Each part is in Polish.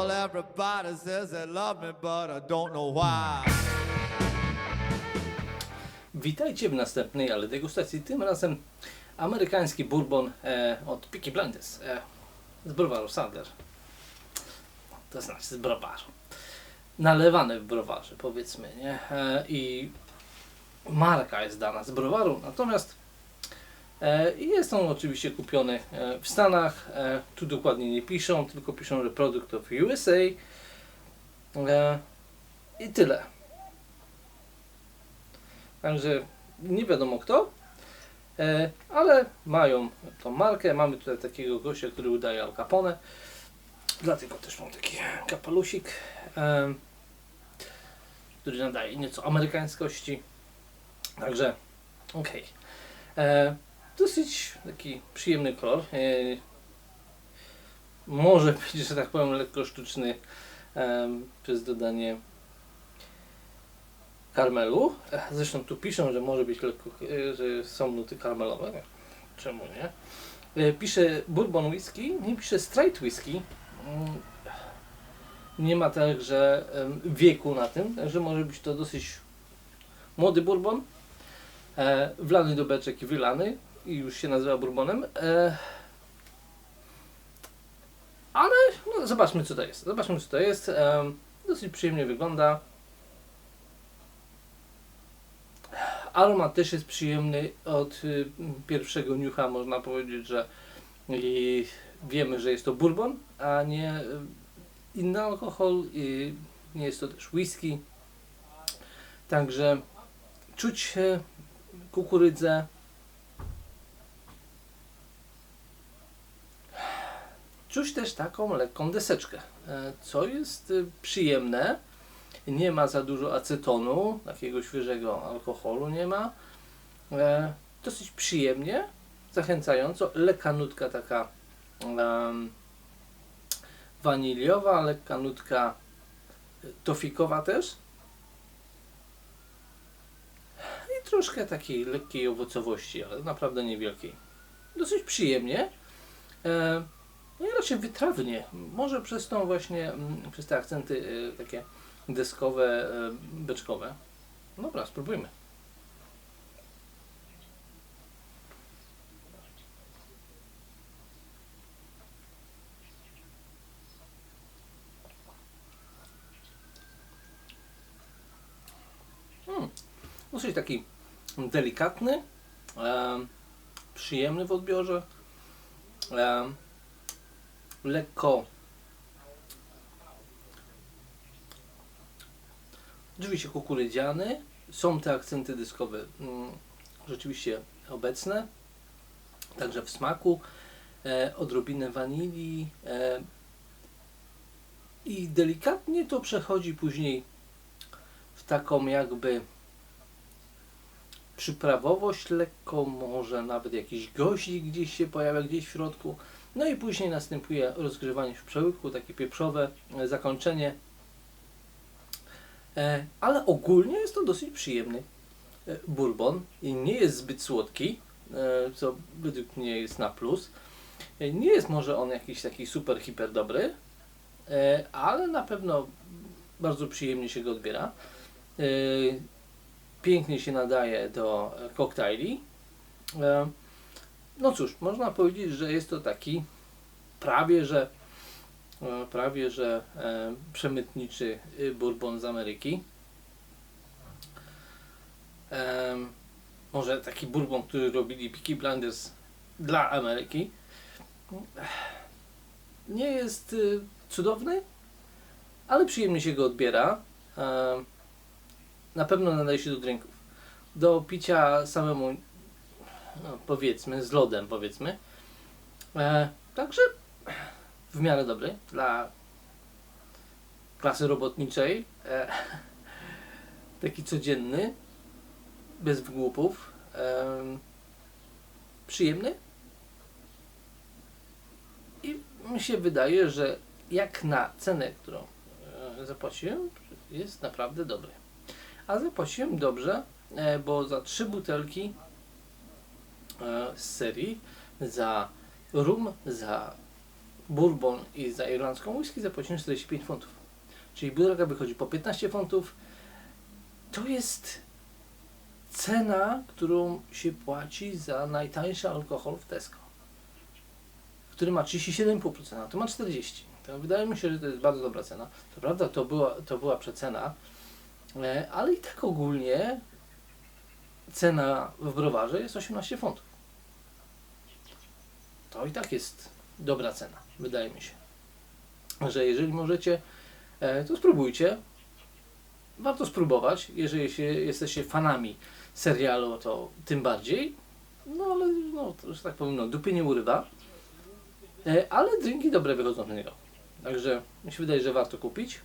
Well, everybody says they love me, but I don't know why. Witajcie w następnej, ale degustacji. Tym razem amerykański bourbon e, od Peaky Blinders e, z browaru Sadler. To znaczy z browaru. Nalewany w browarze, powiedzmy, nie? E, I marka jest dana z browaru, natomiast e, jest on oczywiście kupiony e, w Stanach. E, tu dokładnie nie piszą, tylko piszą, że produkt of USA. I tyle. Także nie wiadomo kto, ale mają tą markę. Mamy tutaj takiego gościa, który udaje Al Capone. Dlatego też mam taki kapelusik, który nadaje nieco amerykańskości. Także okej. E, Dosyć taki przyjemny kolor. E, może być, że tak powiem, lekko sztuczny e, przez dodanie karmelu. E, Zresztą tu piszą, że może być lekko, że są nuty karmelowe. Czemu nie? Pisze bourbon whisky, nie pisze straight whisky. Mm, Nie ma także wieku na tym, także może być to dosyć młody bourbon. Wlany do beczek i wylany i już się nazywa bourbonem. E, ale no, zobaczmy co to jest. Zobaczmy co to jest. Em, dosyć przyjemnie wygląda. Aromat też jest przyjemny od y, pierwszego niucha, można powiedzieć, że i wiemy, że jest to bourbon, a nie y, inny alkohol, i nie jest to też whisky. Także czuć y, kukurydzę. Czuć też taką lekką deseczkę, e, co jest y, przyjemne nie ma za dużo acetonu, takiego świeżego alkoholu nie ma. E, dosyć przyjemnie, zachęcająco, lekka nutka taka em, waniliowa, lekka nutka tofikowa też. I troszkę takiej lekkiej owocowości, ale naprawdę niewielkiej. Dosyć przyjemnie. E, no i raczej wytrawnie. Może przez tą właśnie, mm, przez te akcenty e, takie deskowe, e, beczkowe. Dobra, spróbujmy. Hmm. Dosyć taki delikatny, e, przyjemny w odbiorze, e, lekko. Oczywiście kukurydziany, są te akcenty dyskowe mm, rzeczywiście obecne, także w smaku, e, odrobinę wanilii e, i delikatnie to przechodzi później w taką jakby przyprawowość lekko, może nawet jakiś goździk gdzieś się pojawia gdzieś w środku, no i później następuje rozgrzewanie w przełyku, takie pieprzowe e, zakończenie E, ale ogólnie jest to dosyć przyjemny e, bourbon nie jest zbyt słodki, co według mnie jest na plus. Nie jest może on jakiś taki super, hiper dobry, ale na pewno bardzo przyjemnie się go odbiera. Pięknie się nadaje do koktajli. E, No cóż, można powiedzieć, że jest to taki prawie, że e, prawie że e, przemytniczy bourbon z Ameryki. Może taki bourbon, który robili Peaky Blinders dla Ameryki. Nie jest y, cudowny, ale przyjemnie się go odbiera. Na pewno nadaje się do drinków. Do picia samemu, no, powiedzmy, z lodem, powiedzmy. E, także w miarę dobry dla klasy robotniczej. E, taki codzienny, bez wygłupów. em, przyjemny. I mi się wydaje, że jak na cenę, którą e, zapłaciłem, jest naprawdę dobry. A zapłaciłem dobrze, e, bo za trzy butelki e, z serii, za rum, za bourbon i za irlandzką whisky zapłacimy 45 funtów. Czyli butelka wychodzi po 15 funtów. To jest cena, którą się płaci za najtańszy alkohol w Tesco, który ma 37,5%, a to ma 40%. To wydaje mi się, że to jest bardzo dobra cena. To prawda, to była, to była przecena, e, ale i tak ogólnie cena w browarze jest 18 funtów. To i tak jest dobra cena, wydaje mi się. Że jeżeli możecie, e, to spróbujcie. Warto spróbować. Jeżeli się, jesteście fanami serialu, to tym bardziej. No ale, no, to, że tak powiem, no, dupy nie urywa. E, ale drinki dobre wychodzą z niego. Także mi się wydaje, że warto kupić.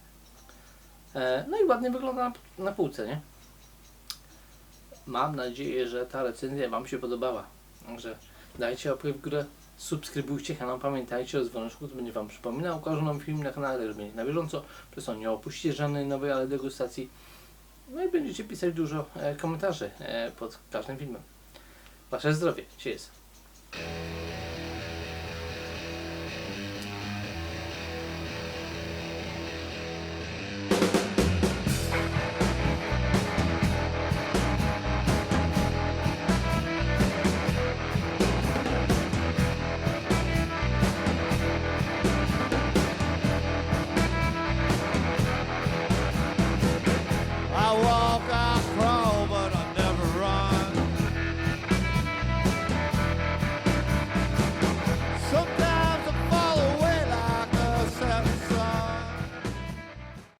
E, no i ładnie wygląda na, na półce, nie? Mam nadzieję, że ta recenzja Wam się podobała. Także dajcie łapkę w górę, subskrybujcie kanał, pamiętajcie o dzwoneczku, to będzie Wam przypominał o każdym film na kanale, też na bieżąco, przez to nie opuścicie żadnej nowej ale degustacji. No i będziecie pisać dużo e, komentarzy e, pod każdym filmem. Wasze zdrowie, cheers.